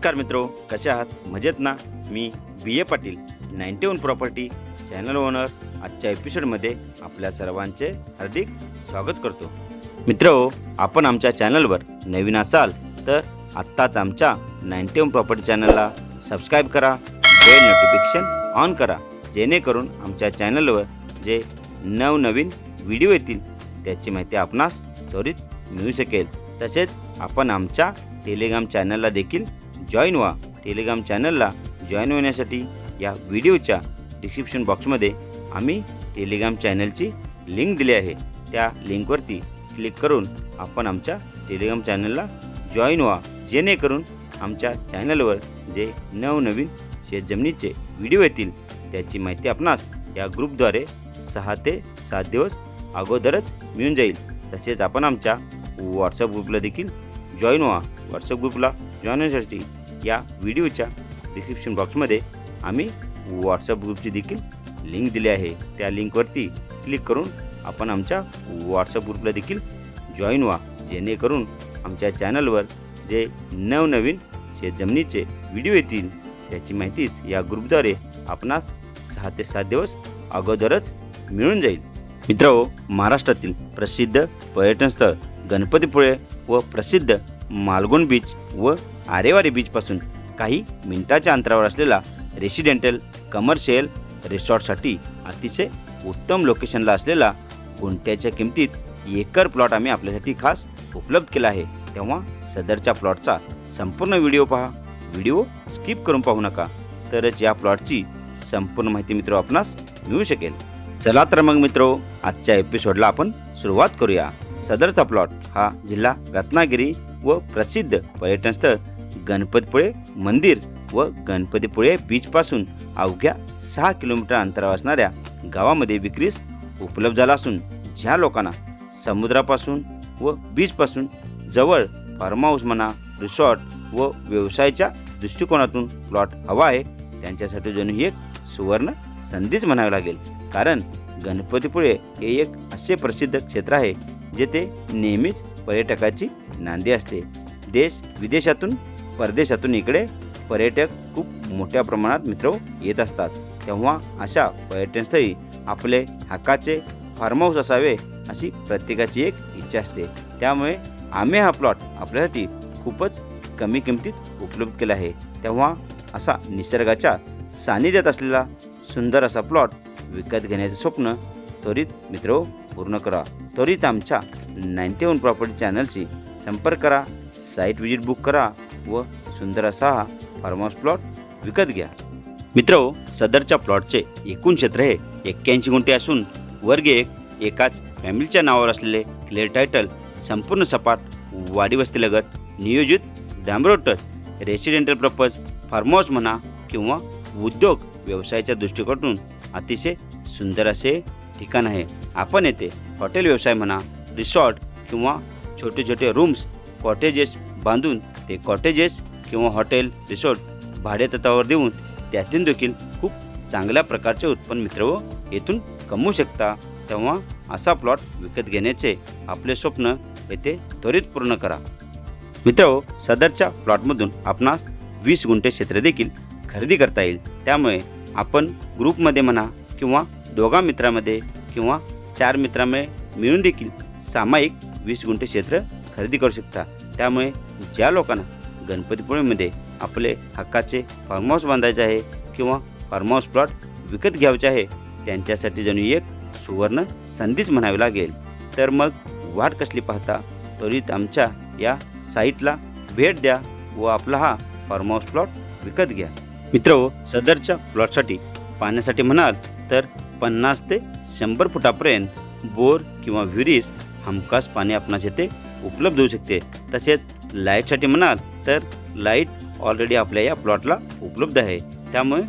नमस्कार मित्रो कसे आहात? मजेत ना? मी B A Patil ninety one property channel owner. आजच्या एपिसोडमध्ये आपल्या सर्वांचे हार्दिक स्वागत करतो. मित्र आपण आमच्या चॅनलवर नवीन असाल तर आत्ताच आमच्या नाईन्टी वन प्रॉपर्टी चॅनलला सबस्क्राईब करा बेल नोटिफिकेशन ऑन करा जेणेकरून आमच्या चॅनलवर जे नवनवीन व्हिडिओ येतील त्याची माहिती आपणास त्वरित मिळू शकेल. तसेच आपण आमच्या टेलिग्राम चॅनलला देखील जॉईन व्हा टेलिग्राम चॅनलला जॉईन होण्यासाठी या व्हिडिओच्या डिस्क्रिप्शन बॉक्समध्ये आम्ही टेलिग्राम चॅनलची लिंक दिली आहे. त्या लिंकवरती क्लिक करून आपण आमच्या टेलिग्राम चॅनलला जॉईन व्हा. जेणेकरून आमच्या चॅनलवर जे नवनवीन शेतजमिनीचे व्हिडिओ येतील त्याची माहिती आपणास या ग्रुपद्वारे सहा ते सात दिवस अगोदरच मिळून जाईल. तसेच आपण आमच्या व्हॉट्सअप ग्रुपला देखील जॉईन व्हा. व्हॉट्सअप ग्रुपला जॉनसाठी या व्हिडिओच्या डिस्क्रिप्शन बॉक्समध्ये आम्ही व्हॉट्सअप ग्रुपची देखील लिंक दिली आहे. त्या लिंकवरती क्लिक करून आपण आमच्या व्हॉट्सअप ग्रुपला देखील जॉईन व्हा. जेणेकरून आमच्या चॅनलवर जे नवनवीन शेतजमिनीचे व्हिडिओ येतील त्याची माहितीच या ग्रुपद्वारे आपणास सहा ते सात दिवस अगोदरच मिळून जाईल. मित्र महाराष्ट्रातील प्रसिद्ध पर्यटनस्थळ गणपतीपुळे व प्रसिद्ध मालगुण बीच व आरेवारी बीचपासून काही मिनिटाच्या अंतरावर असलेला रेसिडेंटल कमर्शियल रिसॉर्टसाठी अतिशय उत्तम लोकेशनला असलेला गुंट्याच्या किमतीत एकर प्लॉट आम्ही आपल्यासाठी खास उपलब्ध केला आहे. तेव्हा सदरच्या प्लॉटचा संपूर्ण व्हिडिओ पहा. व्हिडिओ स्किप करून पाहू नका. तरच या प्लॉटची संपूर्ण माहिती मित्र आपणास मिळू शकेल. चला तर मग मित्रो आजच्या एपिसोडला आपण सुरुवात करूया. सदरचा प्लॉट हा जिल्हा रत्नागिरी व प्रसिद्ध पर्यटनस्थळ गणपतीपुळे मंदिर व गणपतीपुळे बीचपासून अवघ्या सहा किलोमीटर अंतरावर असणाऱ्या गावामध्ये विक्रीस उपलब्ध झाला असून ज्या लोकांना समुद्रापासून व बीचपासून जवळ फार्म हाऊस म्हणा रिसॉर्ट व व्यवसायाच्या दृष्टिकोनातून प्लॉट हवा आहे त्यांच्यासाठी जणू ही एक सुवर्ण संधीच म्हणावी लागेल. कारण गणपतीपुळे हे एक असे प्रसिद्ध क्षेत्र आहे जेथे नेहमीच पर्यटकाची नांदी असते. देश विदेशातून परदेशातून इकडे पर्यटक खूप मोठ्या प्रमाणात मित्र येत असतात. तेव्हा अशा पर्यटनस्थळी आपले हक्काचे फार्म हाऊस असावे अशी प्रत्येकाची एक इच्छा असते. त्यामुळे आम्ही हा प्लॉट आपल्यासाठी खूपच कमी किमतीत उपलब्ध केला आहे. तेव्हा असा निसर्गाच्या सानिध्यात असलेला सुंदर असा प्लॉट विकत घेण्याचे स्वप्न त्वरित मित्र हो, पूर्ण करा. त्वरित आमच्या नाईन्टी वन प्रॉपर्टी चॅनलशी संपर्क करा साईट विजिट बुक करा व सुंदर असा हा फार्म हाऊस प्लॉट विकत घ्या. मित्र हो, सदरच्या प्लॉटचे एकूण क्षेत्र हे एक्क्याऐंशी गुंठे असून वर्ग एक एकाच फॅमिलीच्या नावावर असलेले क्लिअर टायटल संपूर्ण सपाट वाडी वस्तीलगत नियोजित डांबरोड रेसिडेंटल पर्पज फार्म हाऊस म्हणा किंवा उद्योग व्यवसायाच्या दृष्टिकोनातून अतिशय सुंदर असे ठिकाण आहे. आपण येथे हॉटेल व्यवसाय म्हणा रिसॉर्ट किंवा छोटे छोटे रूम्स कॉटेजेस बांधून ते कॉटेजेस किंवा हॉटेल रिसॉर्ट भाडेतत्वावर देऊन त्यातून देखील खूप चांगल्या प्रकारचे उत्पन्न मित्र व येथून कमवू शकता. तेव्हा असा प्लॉट विकत घेण्याचे आपले स्वप्न येथे त्वरित पूर्ण करा. मित्र हो, सदरच्या प्लॉटमधून आपणास वीस गुंठे क्षेत्र देखील खरेदी करता येईल. त्यामुळे आपण ग्रुपमध्ये म्हणा किंवा दोघा मित्रामध्ये किंवा चार मित्रांमध्ये मिळून देखील सामायिक वीस गुंठे क्षेत्र खरेदी करू शकता. त्यामुळे ज्या लोकांना गणपतीपुळेमध्ये आपले हक्काचे फार्म हाऊस बांधायचे आहे किंवा फार्म हाऊस प्लॉट विकत घ्यायचे आहे त्यांच्यासाठी जणू एक सुवर्ण संधीच म्हणावी लागेल. तर मग वाट कसली पाहता? त्वरित आमच्या या साईटला भेट द्या व आपला हा फार्म हाऊस प्लॉट विकत घ्या. मित्र हो, सदरच्या प्लॉटसाठी पाण्यासाठी म्हणाल तर पन्नास ते शंभर फुटापर्यंत बोर किंवा विहिरीस हमखास पाणी आपणास येथे उपलब्ध होऊ शकते. तसेच लाईटसाठी म्हणाल तर लाइट ऑलरेडी आपल्या या प्लॉटला उपलब्ध आहे. त्यामुळे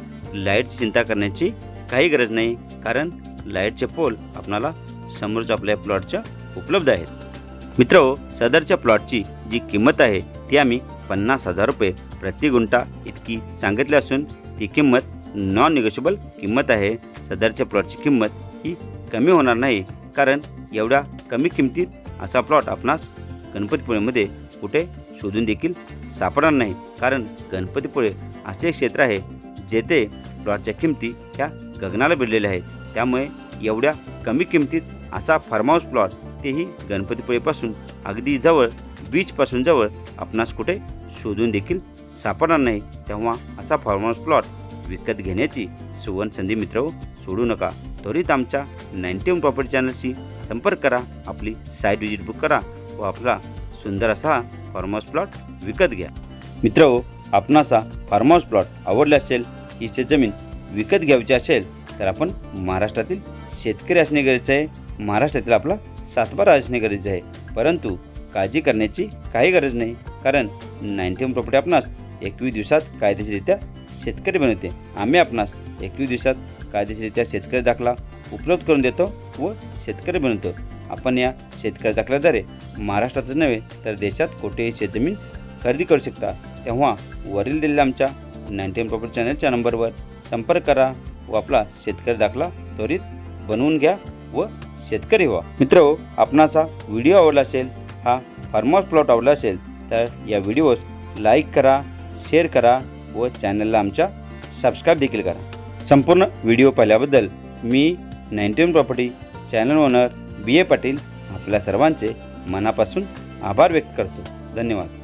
लाईटची चिंता करण्याची काही गरज नाही कारण लाईटचे पोल आपणाला समोरच आपल्या प्लॉटच्या उपलब्ध आहेत. मित्र हो, सदरच्या प्लॉटची जी किंमत आहे ती आम्ही पन्नास हजार रुपये प्रति गुंठा इतकी सांगितली असून ती किंमत नॉन निगोशिएबल किंमत आहे. सदरच्या प्लॉटची किंमत ही कमी होणार नाही. कारण एवढ्या कमी किमतीत असा प्लॉट आपणास गणपतीपुळेमध्ये कुठे शोधून देखील सापडणार नाही. कारण गणपतीपुळे असे एक क्षेत्र आहे जेथे प्लॉटच्या किमती ह्या गगनाला भिडलेल्या आहेत. त्यामुळे एवढ्या कमी किमतीत असा फार्म हाऊस प्लॉट तेही गणपतीपुळेपासून अगदी जवळ बीचपासून जवळ आपणास कुठे शोधून देखील सापडणार नाही. तेव्हा असा फार्म हाऊस प्लॉट विकत घेण्याची सुवर्ण संधी मित्र सोडू नका. त्वरित आमच्या नाईन्टी वन प्रॉपर्टी चॅनलशी संपर्क करा. आपली साईट विजिट बुक करा व आपला सुंदर असा फार्म हाऊस प्लॉट विकत घ्या. मित्र आपणास हा फार्म हाऊस प्लॉट आवडला असेल ही शेतजमीन विकत घ्यायची असेल तर आपण महाराष्ट्रातील शेतकरी असणे गरजेचं आहे. महाराष्ट्रातील आपला सातबारा असणे गरजेचे आहे. परंतु काळजी करण्याची काही गरज नाही. कारण नाईन्टी वन प्रॉपर्टी आपणास एकवीस दिवसात कायदेशीररित्या शेतकरी बनवते. आम्ही आपणास एकवीस दिवसात कायदेशीरित्या शेतकरी दाखला उपलब्ध करून देतो व शेतकरी बनवतो. आपण या शेतकरी दाखल्याद्वारे महाराष्ट्रातच नव्हे तर देशात कोठेही शेतजमीन खरेदी करू शकता. तेव्हा वरील दिलेल्या आमच्या नाईन्टी वन प्रॉपर्टी चॅनलच्या नंबरवर संपर्क करा व आपला शेतकरी दाखला त्वरित बनवून घ्या व शेतकरी व्हा. मित्र हो, आपणास हा व्हिडिओ आवडला असेल हा फार्म हाऊस प्लॉट आवडला असेल तर या व्हिडिओस लाईक करा शेअर करा व चॅनलला आमच्या सबस्क्राईब देखील करा. संपूर्ण व्हिडिओ पाहिल्याबद्दल मी ninety one property channel owner B A Patil आपल्या सर्वांचे मनापासून आभार व्यक्त करतो. धन्यवाद.